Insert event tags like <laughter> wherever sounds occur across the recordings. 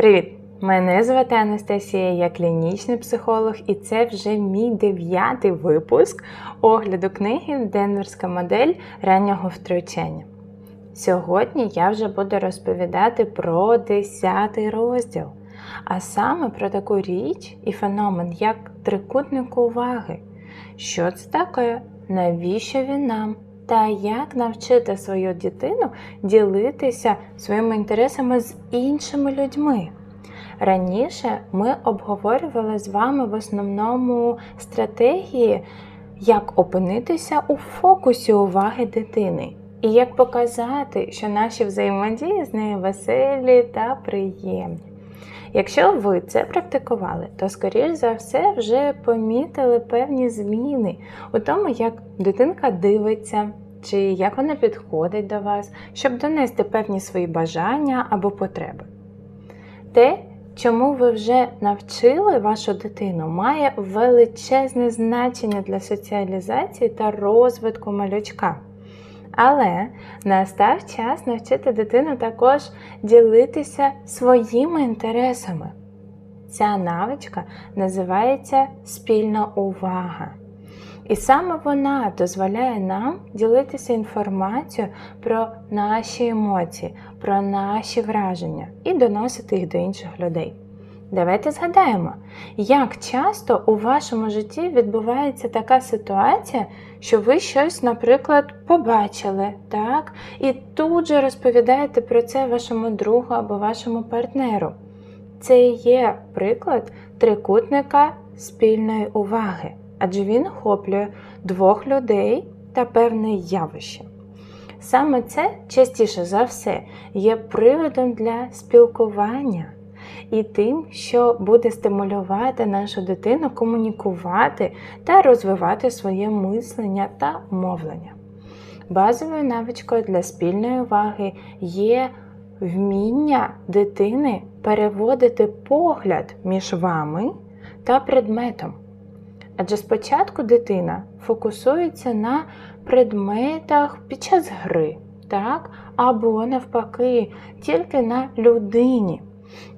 Привіт! Мене звати Анастасія, я клінічний психолог, і це вже мій дев'ятий випуск огляду книги Денверська модель раннього втручання. Сьогодні я вже буду розповідати про 10 розділ, а саме про таку річ і феномен, як трикутник уваги. Що це таке? Навіщо він нам? Та як навчити свою дитину ділитися своїми інтересами з іншими людьми? Раніше ми обговорювали з вами в основному стратегії, як опинитися у фокусі уваги дитини, і як показати, що наші взаємодії з нею веселі та приємні. Якщо ви це практикували, то, скоріш за все, вже помітили певні зміни у тому, як дитинка дивиться, чи як вона підходить до вас, щоб донести певні свої бажання або потреби. Те, чому ви вже навчили вашу дитину, має величезне значення для соціалізації та розвитку малючка. Але настав час навчити дитину також ділитися своїми інтересами. Ця навичка називається спільна увага. І саме вона дозволяє нам ділитися інформацією про наші емоції, про наші враження і доносити їх до інших людей. Давайте згадаємо, як часто у вашому житті відбувається така ситуація, що ви щось, наприклад, побачили, так? І тут же розповідаєте про це вашому другу або вашому партнеру. Це є приклад трикутника спільної уваги, адже він охоплює двох людей та певне явище. Саме це частіше за все є приводом для спілкування і тим, що буде стимулювати нашу дитину комунікувати та розвивати своє мислення та мовлення. Базовою навичкою для спільної уваги є вміння дитини переводити погляд між вами та предметом. Адже спочатку дитина фокусується на предметах під час гри, так? або навпаки, тільки на людині.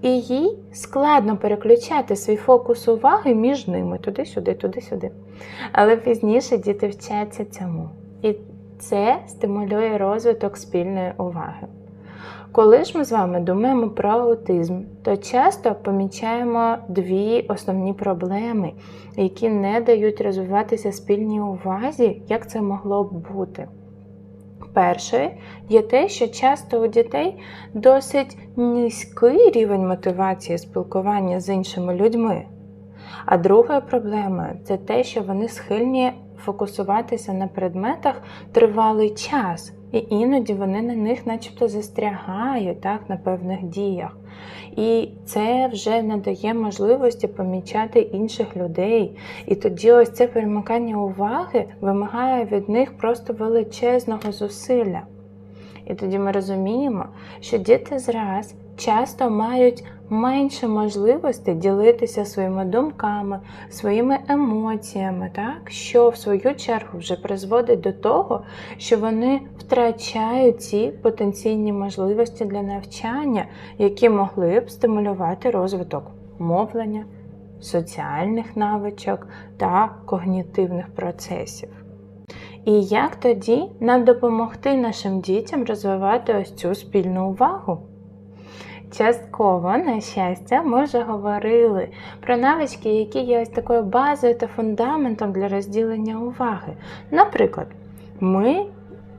І їй складно переключати свій фокус уваги між ними туди-сюди, туди-сюди. Але пізніше діти вчаться цьому. І це стимулює розвиток спільної уваги. Коли ж ми з вами думаємо про аутизм, то часто помічаємо дві основні проблеми, які не дають розвиватися спільній увазі, як це могло б бути. Першою є те, що часто у дітей досить низький рівень мотивації спілкування з іншими людьми. А друга проблема це те, що вони схильні фокусуватися на предметах тривалий час, і іноді вони на них начебто застрягають так, на певних діях. І це вже надає можливості помічати інших людей. І тоді ось це перемикання уваги вимагає від них просто величезного зусилля. І тоді ми розуміємо, що діти зраз часто мають менше можливостей ділитися своїми думками, своїми емоціями, так? що в свою чергу вже призводить до того, що вони втрачають ці потенційні можливості для навчання, які могли б стимулювати розвиток мовлення, соціальних навичок та когнітивних процесів. І як тоді нам допомогти нашим дітям розвивати ось цю спільну увагу? Частково, на щастя, ми вже говорили про навички, які є ось такою базою та фундаментом для розділення уваги. Наприклад, ми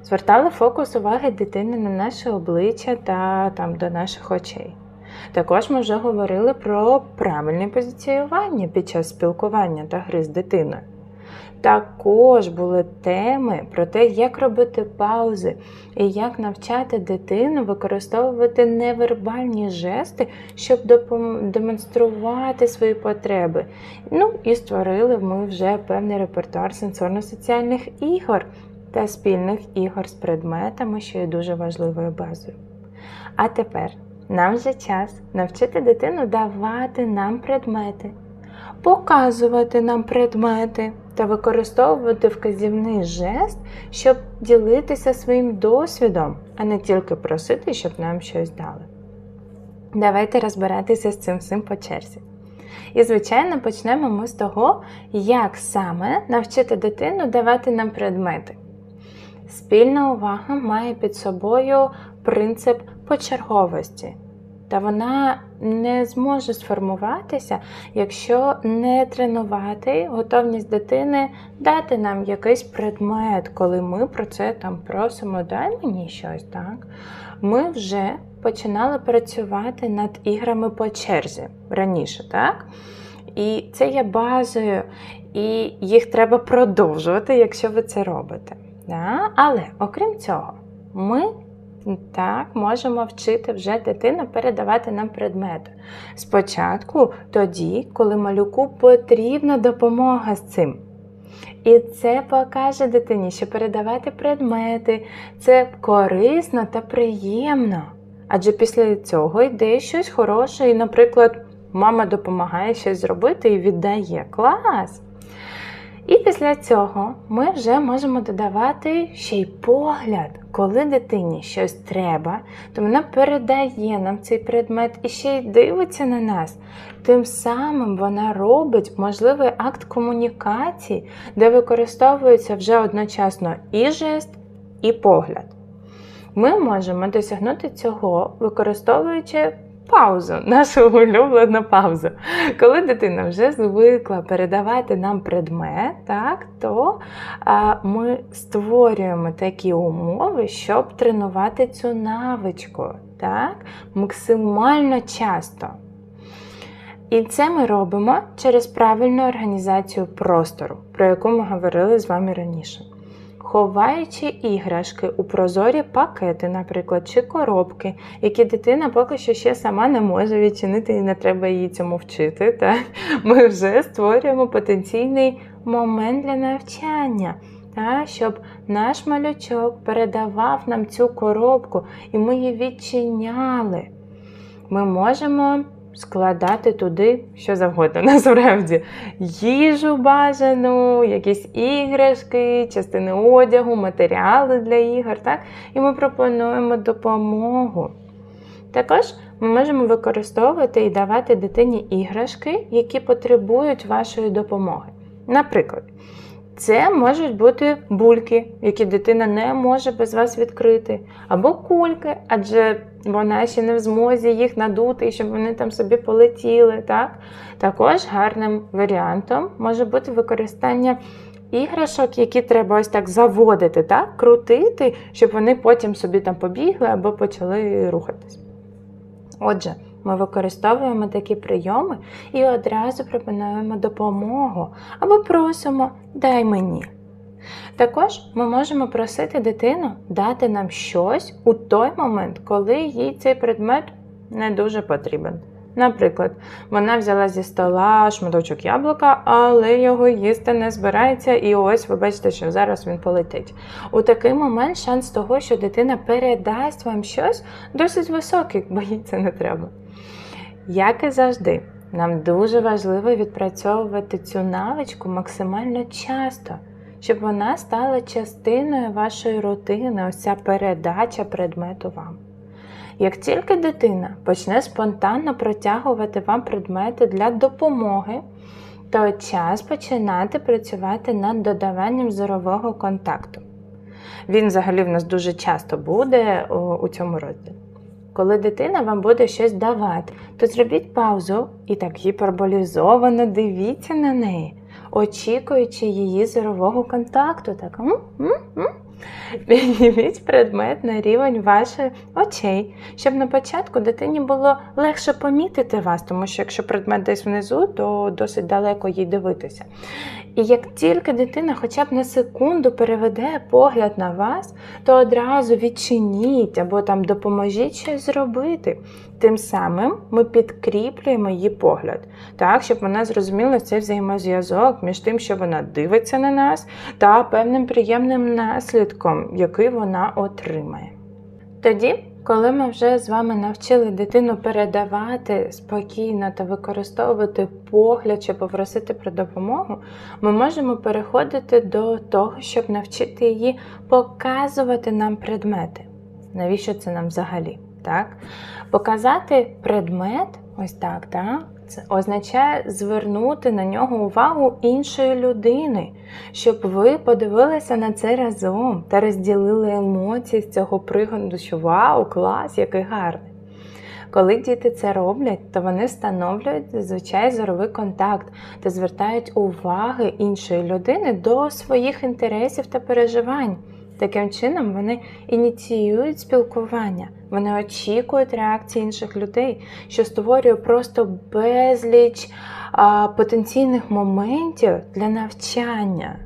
звертали фокус уваги дитини на наше обличчя та там, до наших очей. Також ми вже говорили про правильне позиціювання під час спілкування та гри з дитиною. Також були теми про те, як робити паузи і як навчати дитину використовувати невербальні жести, щоб демонструвати свої потреби. Ну і створили ми вже певний репертуар сенсорно-соціальних ігор та спільних ігор з предметами, що є дуже важливою базою. А тепер нам вже час навчити дитину давати нам предмети, показувати нам предмети та використовувати вказівний жест, щоб ділитися своїм досвідом, а не тільки просити, щоб нам щось дали. Давайте розбиратися з цим всім по черзі. І, звичайно, почнемо ми з того, як саме навчити дитину давати нам предмети. Спільна увага має під собою принцип почерговості, та вона не зможе сформуватися, якщо не тренувати готовність дитини дати нам якийсь предмет, коли ми про це там просимо, дай мені щось, так? Ми вже починали працювати над іграми по черзі раніше, так? І це є базою, і їх треба продовжувати, якщо ви це робите. Да? Але окрім цього, ми так можемо вчити вже дитину передавати нам предмети. Спочатку тоді, коли малюку потрібна допомога з цим. І це покаже дитині, що передавати предмети це корисно та приємно. Адже після цього йде щось хороше, і, наприклад, мама допомагає щось зробити і віддає клас. І після цього ми вже можемо додавати ще й погляд. Коли дитині щось треба, то вона передає нам цей предмет і ще й дивиться на нас. Тим самим вона робить можливий акт комунікації, де використовується вже одночасно і жест, і погляд. Ми можемо досягнути цього, використовуючи паузу, <laughs> нашу улюблену паузу. Коли дитина вже звикла передавати нам предмет, так, то а, ми створюємо такі умови, щоб тренувати цю навичку так, максимально часто. І це ми робимо через правильну організацію простору, про яку ми говорили з вами раніше ховаючи іграшки у прозорі пакети, наприклад, чи коробки, які дитина поки що ще сама не може відчинити і не треба її цьому вчити. Так? Ми вже створюємо потенційний момент для навчання. Та, щоб наш малючок передавав нам цю коробку, і ми її відчиняли. Ми можемо складати туди що завгодно, <laughs> насправді. Їжу бажану, якісь іграшки, частини одягу, матеріали для ігор. так? І ми пропонуємо допомогу. Також ми можемо використовувати і давати дитині іграшки, які потребують вашої допомоги. Наприклад, це можуть бути бульки, які дитина не може без вас відкрити, або кульки, адже вона ще не в змозі їх надути, щоб вони там собі полетіли. Так? Також гарним варіантом може бути використання іграшок, які треба ось так заводити, так? крутити, щоб вони потім собі там побігли або почали рухатись. Отже, ми використовуємо такі прийоми і одразу пропонуємо допомогу або просимо дай мені. Також ми можемо просити дитину дати нам щось у той момент, коли їй цей предмет не дуже потрібен. Наприклад, вона взяла зі стола шматочок яблука, але його їсти не збирається, і ось ви бачите, що зараз він полетить. У такий момент шанс того, що дитина передасть вам щось, досить високий, бо їй це не треба. Як і завжди, нам дуже важливо відпрацьовувати цю навичку максимально часто, щоб вона стала частиною вашої рутини, ось ця передача предмету вам. Як тільки дитина почне спонтанно протягувати вам предмети для допомоги, то час починати працювати над додаванням зорового контакту. Він взагалі в нас дуже часто буде у цьому розділі. Коли дитина вам буде щось давати, то зробіть паузу і так гіперболізовано дивіться на неї, очікуючи її зорового контакту. Так, м -м -м. Підніміть предмет на рівень ваших очей, щоб на початку дитині було легше помітити вас, тому що якщо предмет десь внизу, то досить далеко їй дивитися. І як тільки дитина хоча б на секунду переведе погляд на вас, то одразу відчиніть або там допоможіть щось зробити. Тим самим ми підкріплюємо її погляд, так, щоб вона зрозуміла цей взаємозв'язок між тим, що вона дивиться на нас, та певним приємним наслідком, який вона отримає. Тоді, коли ми вже з вами навчили дитину передавати спокійно та використовувати погляд чи попросити про допомогу, ми можемо переходити до того, щоб навчити її показувати нам предмети. Навіщо це нам взагалі? Так? Показати предмет, ось так, так? Це означає звернути на нього увагу іншої людини, щоб ви подивилися на це разом та розділили емоції з цього пригоду, що вау, клас, який гарний. Коли діти це роблять, то вони встановлюють зазвичай зоровий контакт та звертають уваги іншої людини до своїх інтересів та переживань. Таким чином, вони ініціюють спілкування, вони очікують реакції інших людей, що створює просто безліч а, потенційних моментів для навчання.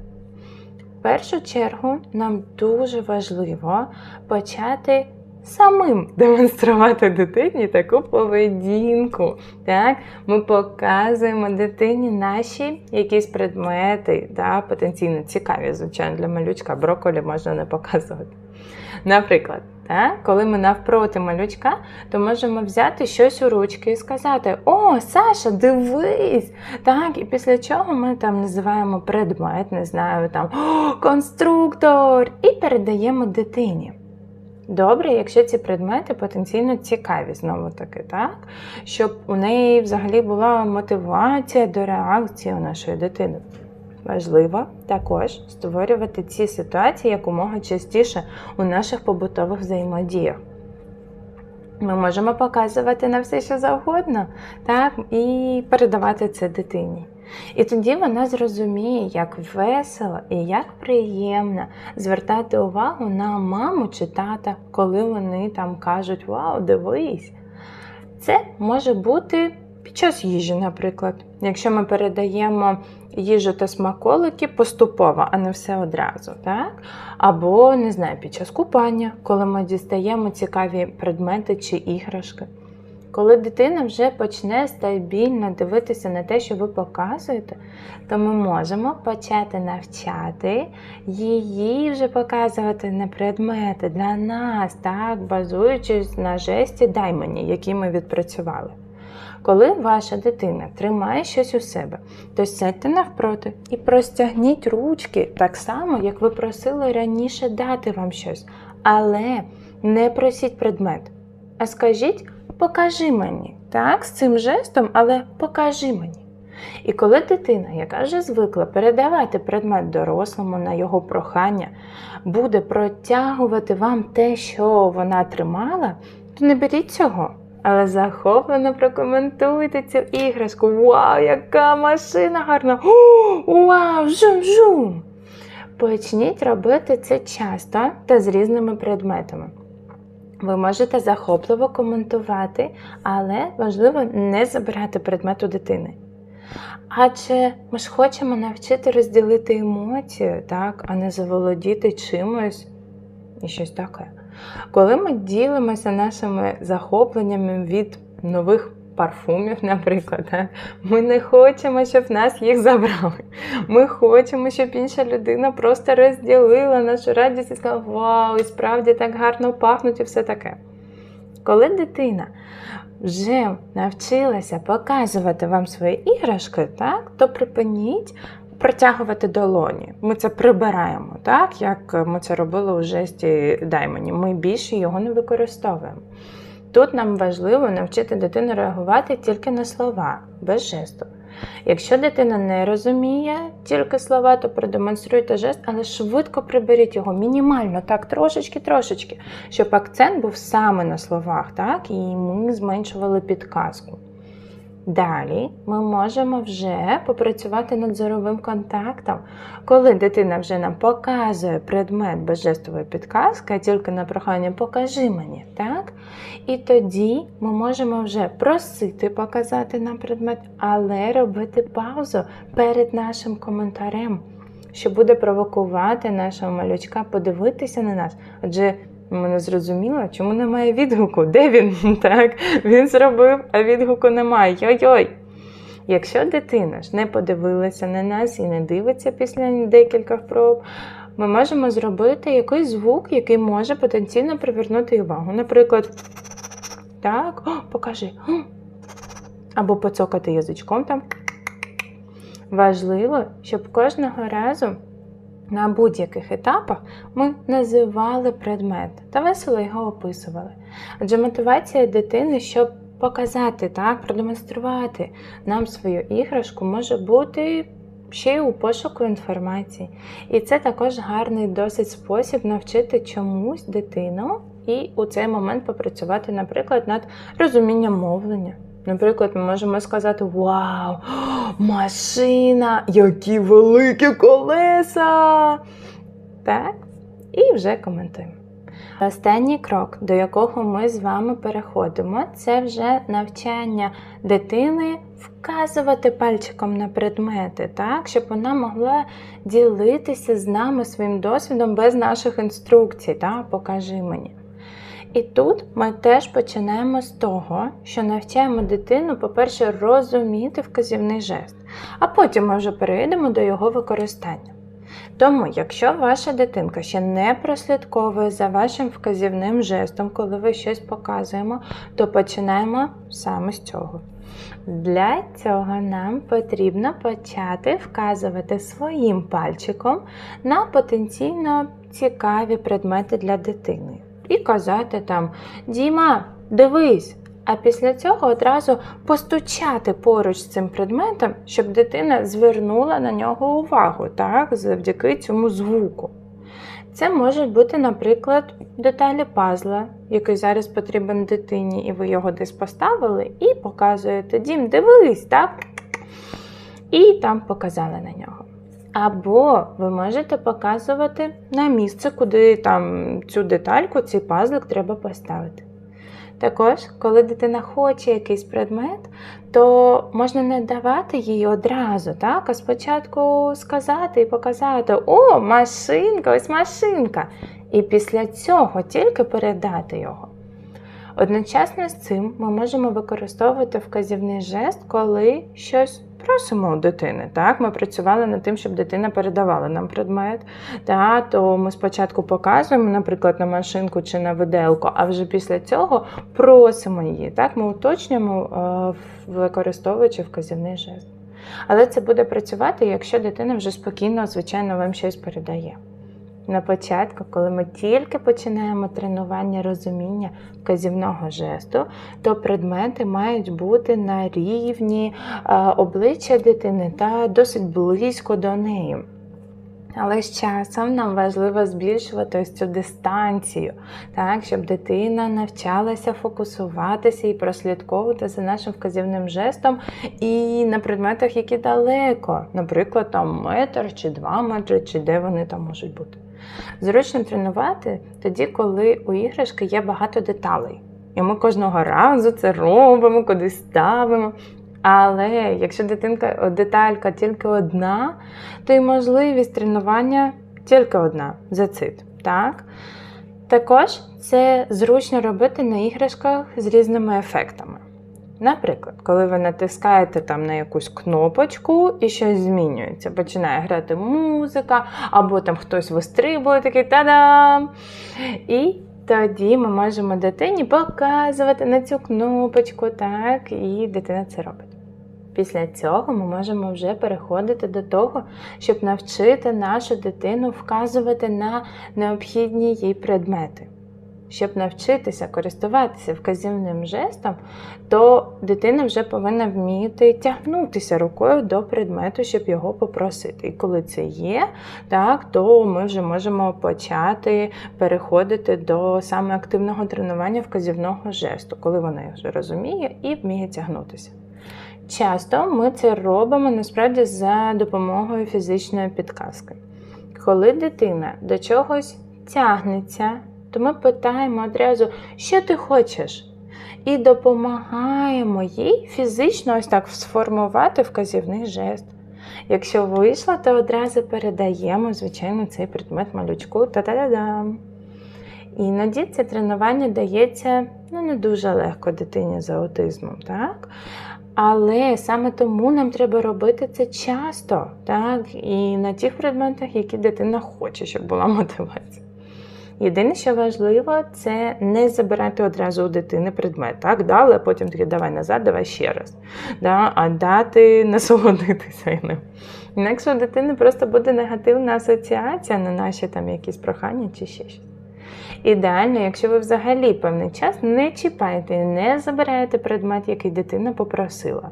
В першу чергу, нам дуже важливо почати самим демонструвати дитині таку поведінку. Так? Ми показуємо дитині наші якісь предмети, да? потенційно цікаві, звичайно, для малючка брокколі можна не показувати. Наприклад, так? коли ми навпроти малючка, то можемо взяти щось у ручки і сказати: О, Саша, дивись! Так? І після чого ми там називаємо предмет, не знаю, там конструктор, і передаємо дитині. Добре, якщо ці предмети потенційно цікаві, знову таки, так? Щоб у неї взагалі була мотивація до реакції у нашої дитини. Важливо також створювати ці ситуації якомога частіше у наших побутових взаємодіях. Ми можемо показувати на все, що завгодно, так, і передавати це дитині. І тоді вона зрозуміє, як весело і як приємно звертати увагу на маму чи тата, коли вони там кажуть Вау, дивись! Це може бути під час їжі, наприклад. Якщо ми передаємо їжу та смаколики поступово, а не все одразу. так? Або, не знаю, під час купання, коли ми дістаємо цікаві предмети чи іграшки. Коли дитина вже почне стабільно дивитися на те, що ви показуєте, то ми можемо почати навчати її вже показувати на предмети для нас, так, базуючись на жесті дай мені, які ми відпрацювали. Коли ваша дитина тримає щось у себе, то сядьте навпроти і простягніть ручки так само, як ви просили раніше дати вам щось. Але не просіть предмет, а скажіть покажи мені. Так, з цим жестом, але покажи мені. І коли дитина, яка вже звикла передавати предмет дорослому на його прохання, буде протягувати вам те, що вона тримала, то не беріть цього. Але захоплено прокоментуйте цю іграшку. Вау, яка машина гарна! О, вау, жум-жум! Почніть робити це часто та з різними предметами. Ви можете захопливо коментувати, але важливо не забирати предмет у дитини. Адже ми ж хочемо навчити розділити емоцію, так, а не заволодіти чимось і щось таке. Коли ми ділимося нашими захопленнями від нових парфумів, наприклад, так? ми не хочемо, щоб нас їх забрали. Ми хочемо, щоб інша людина просто розділила нашу радість і сказала, вау, і справді так гарно пахнуть і все таке. Коли дитина вже навчилася показувати вам свої іграшки, так, то припиніть протягувати долоні. Ми це прибираємо, так, як ми це робили у жесті дай мені. Ми більше його не використовуємо. Тут нам важливо навчити дитину реагувати тільки на слова, без жесту. Якщо дитина не розуміє тільки слова, то продемонструйте жест, але швидко приберіть його мінімально, так, трошечки-трошечки, щоб акцент був саме на словах, так, і ми зменшували підказку. Далі ми можемо вже попрацювати над зоровим контактом, коли дитина вже нам показує предмет без жестової підказки, тільки на прохання покажи мені. так? І тоді ми можемо вже просити показати нам предмет, але робити паузу перед нашим коментарем, що буде провокувати нашого малючка подивитися на нас. Адже ми не зрозуміли, чому немає відгуку. Де він? <laughs> Так, Він зробив, а відгуку немає. Йой-йой! Якщо дитина ж не подивилася на нас і не дивиться після декількох проб, ми можемо зробити якийсь звук, який може потенційно привернути увагу. Наприклад, так, О, покажи. Або поцокати язичком там. Важливо, щоб кожного разу на будь-яких етапах ми називали предмет та весело його описували. Адже мотивація дитини, щоб показати, так, продемонструвати нам свою іграшку, може бути ще й у пошуку інформації. І це також гарний досить спосіб навчити чомусь дитину і у цей момент попрацювати, наприклад, над розумінням мовлення. Наприклад, ми можемо сказати: Вау, машина! Які великі колеса! Так? І вже коментуємо. Останній крок, до якого ми з вами переходимо, це вже навчання дитини вказувати пальчиком на предмети, так, щоб вона могла ділитися з нами своїм досвідом без наших інструкцій. Так? Покажи мені. І тут ми теж починаємо з того, що навчаємо дитину, по-перше, розуміти вказівний жест, а потім ми вже перейдемо до його використання. Тому, якщо ваша дитинка ще не прослідковує за вашим вказівним жестом, коли ви щось показуємо, то починаємо саме з цього. Для цього нам потрібно почати вказувати своїм пальчиком на потенційно цікаві предмети для дитини. І казати там: Діма, дивись! А після цього одразу постучати поруч з цим предметом, щоб дитина звернула на нього увагу, так, завдяки цьому звуку. Це можуть бути, наприклад, деталі пазла, який зараз потрібен дитині, і ви його десь поставили, і показуєте Дім, дивись, так? І там показали на нього. Або ви можете показувати на місце, куди там цю детальку, цей пазлик треба поставити. Також, коли дитина хоче якийсь предмет, то можна не давати їй одразу, так? а спочатку сказати і показати: О, машинка, ось машинка! І після цього тільки передати його. Одночасно з цим ми можемо використовувати вказівний жест, коли щось просимо у дитини. Так? Ми працювали над тим, щоб дитина передавала нам предмет. Та, То ми спочатку показуємо, наприклад, на машинку чи на виделку, а вже після цього просимо її. Так? Ми уточнюємо, е, використовуючи вказівний жест. Але це буде працювати, якщо дитина вже спокійно, звичайно, вам щось передає. На початку, коли ми тільки починаємо тренування розуміння вказівного жесту, то предмети мають бути на рівні обличчя дитини та досить близько до неї. Але з часом нам важливо збільшувати ось цю дистанцію, так, щоб дитина навчалася фокусуватися і прослідковувати за нашим вказівним жестом і на предметах, які далеко, наприклад, там метр чи два метри, чи де вони там можуть бути. Зручно тренувати тоді, коли у іграшки є багато деталей. І ми кожного разу це робимо, кудись ставимо. Але якщо дитинка, деталька тільки одна, то й можливість тренування тільки одна зацит. Так? Також це зручно робити на іграшках з різними ефектами. Наприклад, коли ви натискаєте там на якусь кнопочку і щось змінюється, починає грати музика, або там хтось вистрибує такий та-дам! І тоді ми можемо дитині показувати на цю кнопочку, так, і дитина це робить. Після цього ми можемо вже переходити до того, щоб навчити нашу дитину вказувати на необхідні їй предмети. Щоб навчитися користуватися вказівним жестом, то дитина вже повинна вміти тягнутися рукою до предмету, щоб його попросити. І коли це є, так, то ми вже можемо почати переходити до саме активного тренування вказівного жесту, коли вона вже розуміє і вміє тягнутися. Часто ми це робимо насправді за допомогою фізичної підказки. Коли дитина до чогось тягнеться, то ми питаємо одразу, що ти хочеш? І допомагаємо їй фізично ось так сформувати вказівний жест. Якщо вийшло, то одразу передаємо, звичайно, цей предмет малючку та-да-да-дам. Іноді це тренування дається ну, не дуже легко дитині з аутизмом. так? Але саме тому нам треба робити це часто, так? і на тих предметах, які дитина хоче, щоб була <laughs> мотивація. Єдине, що важливо, це не забирати одразу у дитини предмет. Так, дали, а потім таки давай назад, давай ще раз. Да? А дати <laughs> насолодитися ним. Інакше у дитини просто буде негативна асоціація на наші там якісь прохання чи ще щось. Ідеально, якщо ви взагалі певний час не чіпаєте не забираєте предмет, який дитина попросила.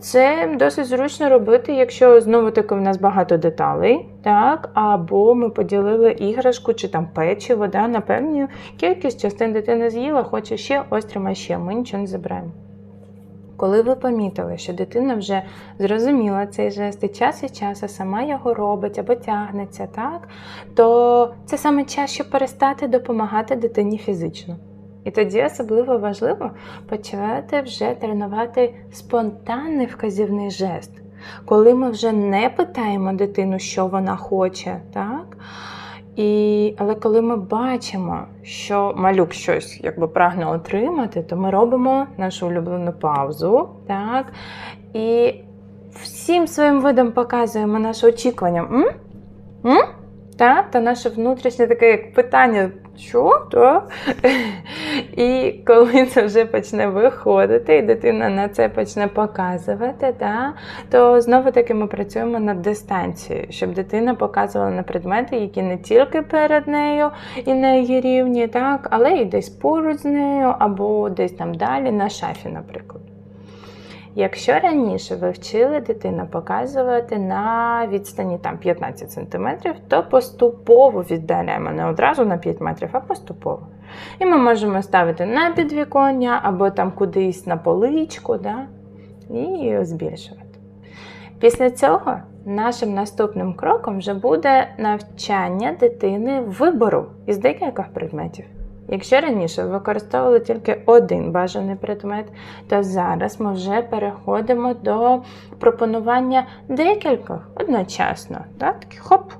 Це досить зручно робити, якщо знову таки в нас багато деталей, так, або ми поділили іграшку чи там печиво, да, на певну кількість частин дитина з'їла, хоче ще, ось тримай ще, ми нічого не забираємо. Коли ви помітили, що дитина вже зрозуміла цей жест і час від часу сама його робить або тягнеться, так, то це саме час, щоб перестати допомагати дитині фізично. І тоді особливо важливо почати вже тренувати спонтанний вказівний жест, коли ми вже не питаємо дитину, що вона хоче, так? І, Але коли ми бачимо, що малюк щось якби прагне отримати, то ми робимо нашу улюблену паузу, так? І всім своїм видом показуємо наше очікування. М? М? Так? Та наше внутрішнє таке як питання що? То? <laughs> І коли це вже почне виходити, і дитина на це почне показувати, та, то знову-таки ми працюємо над дистанцією, щоб дитина показувала на предмети, які не тільки перед нею і на її рівні, так, але і десь поруч з нею, або десь там далі, на шафі, наприклад. Якщо раніше ви вчили дитину показувати на відстані там 15 см, то поступово віддаляємо не одразу на 5 метрів, а поступово. І ми можемо ставити на підвіконня або там кудись на поличку да? і збільшувати. Після цього нашим наступним кроком вже буде навчання дитини вибору із декількох предметів. Якщо раніше використовували тільки один бажаний предмет, то зараз ми вже переходимо до пропонування декількох одночасно. Так? Хоп!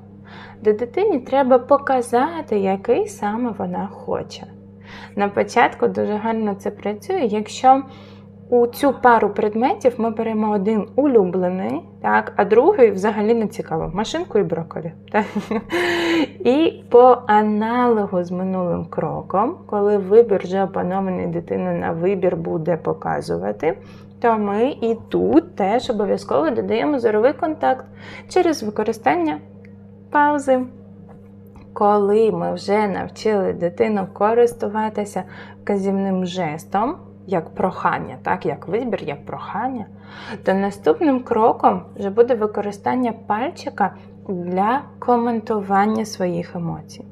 Де дитині треба показати, який саме вона хоче. На початку дуже гарно це працює, якщо у цю пару предметів ми беремо один улюблений, так, а другий взагалі не цікаво машинку і брокколі. Так? <laughs> І по аналогу з минулим кроком, коли вибір вже опанований дитина на вибір буде показувати, то ми і тут теж обов'язково додаємо зоровий контакт через використання паузи. Коли ми вже навчили дитину користуватися вказівним жестом, як прохання, так, як вибір, як прохання, то наступним кроком вже буде використання пальчика для коментування своїх емоцій.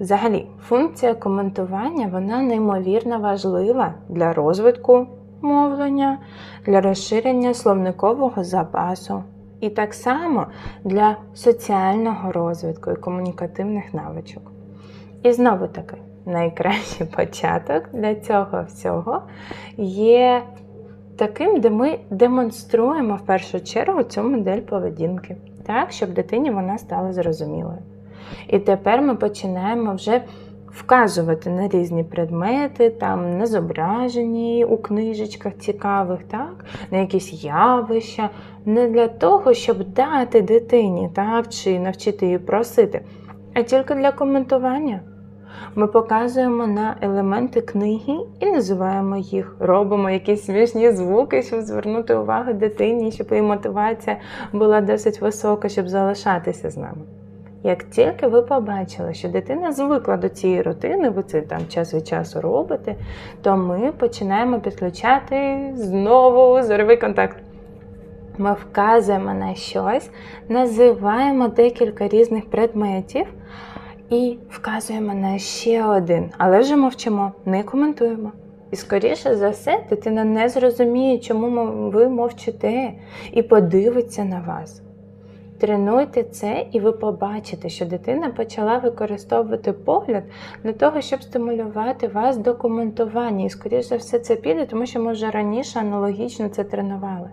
Взагалі, функція коментування вона неймовірно важлива для розвитку мовлення, для розширення словникового запасу. І так само для соціального розвитку і комунікативних навичок. І знову таки, найкращий початок для цього всього є таким, де ми демонструємо в першу чергу цю модель поведінки, так, щоб дитині вона стала зрозумілою. І тепер ми починаємо вже вказувати на різні предмети, там на зображені у книжечках цікавих, так, на якісь явища, не для того, щоб дати дитині так, чи навчити її просити, а тільки для коментування. Ми показуємо на елементи книги і називаємо їх, робимо якісь смішні звуки, щоб звернути увагу дитині, щоб її мотивація була досить висока, щоб залишатися з нами. Як тільки ви побачили, що дитина звикла до цієї рутини, ви це там час від часу робите, то ми починаємо підключати знову зоровий контакт. Ми вказуємо на щось, називаємо декілька різних предметів і вказуємо на ще один, але вже мовчимо, не коментуємо. І, скоріше за все, дитина не зрозуміє, чому ви мовчите, і подивиться на вас. Тренуйте це, і ви побачите, що дитина почала використовувати погляд для того, щоб стимулювати вас до коментування. І, скоріше за все, це піде, тому що ми вже раніше аналогічно це тренували.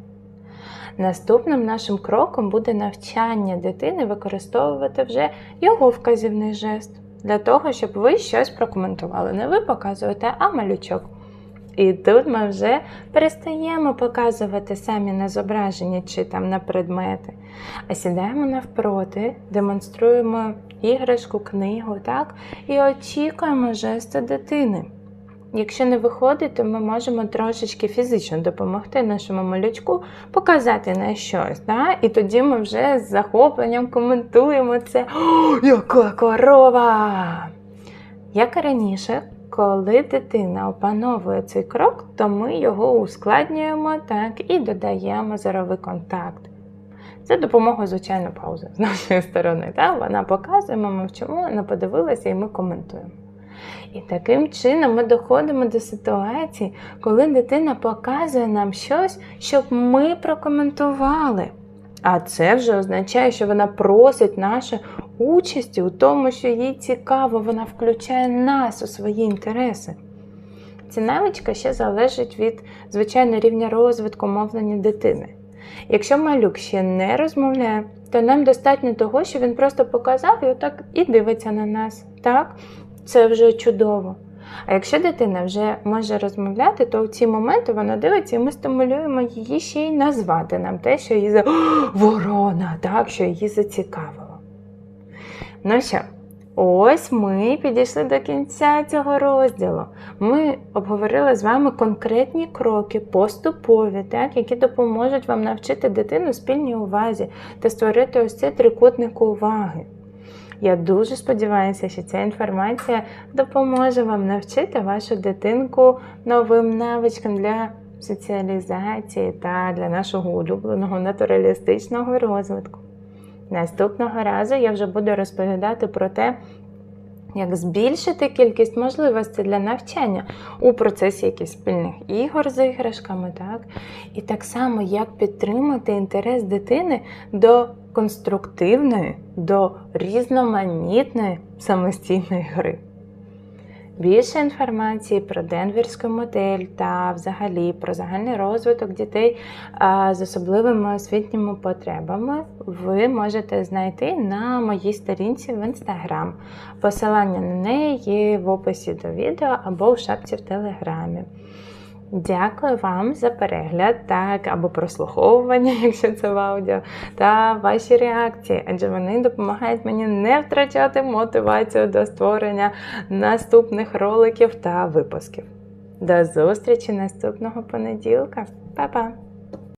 Наступним нашим кроком буде навчання дитини використовувати вже його вказівний жест для того, щоб ви щось прокоментували. Не ви показуєте, а малючок. І тут ми вже перестаємо показувати самі на зображення чи там на предмети, а сідаємо навпроти, демонструємо іграшку, книгу, так? і очікуємо жесту дитини. Якщо не виходить, то ми можемо трошечки фізично допомогти нашому малючку показати на щось. Да? І тоді ми вже з захопленням коментуємо це. О, яка корова! Як і раніше, коли дитина опановує цей крок, то ми його ускладнюємо так і додаємо зоровий контакт. Це допомога, звичайно, паузи з нашої сторони. Так? Вона показує, ми мовчимо, вона подивилася і ми коментуємо. І таким чином ми доходимо до ситуації, коли дитина показує нам щось, щоб ми прокоментували. А це вже означає, що вона просить нашої участі у тому, що їй цікаво, вона включає нас у свої інтереси. Ця навичка ще залежить від, звичайно, рівня розвитку мовлення дитини. Якщо малюк ще не розмовляє, то нам достатньо того, що він просто показав і отак і дивиться на нас. Так? Це вже чудово. А якщо дитина вже може розмовляти, то в ці моменти вона дивиться, і ми стимулюємо її ще й назвати нам те, що її за <gasps> ворона, так, що її зацікавило. Ну що, ось ми підійшли до кінця цього розділу. Ми обговорили з вами конкретні кроки, поступові, так, які допоможуть вам навчити дитину спільній увазі та створити ось цей трикутник уваги. Я дуже сподіваюся, що ця інформація допоможе вам навчити вашу дитинку новим навичкам для соціалізації та для нашого улюбленого натуралістичного розвитку. Наступного разу я вже буду розповідати про те, як збільшити кількість можливостей для навчання у процесі якихось спільних ігор з іграшками, так? І так само, як підтримати інтерес дитини до конструктивної, до різноманітної самостійної гри. Більше інформації про денверську модель та взагалі про загальний розвиток дітей з особливими освітніми потребами ви можете знайти на моїй сторінці в інстаграм. Посилання на неї є в описі до відео або в шапці в телеграмі. Дякую вам за перегляд, так, або прослуховування, <laughs> якщо це в аудіо, та ваші реакції, адже вони допомагають мені не втрачати мотивацію до створення наступних роликів та випусків. До зустрічі наступного понеділка. Па-па!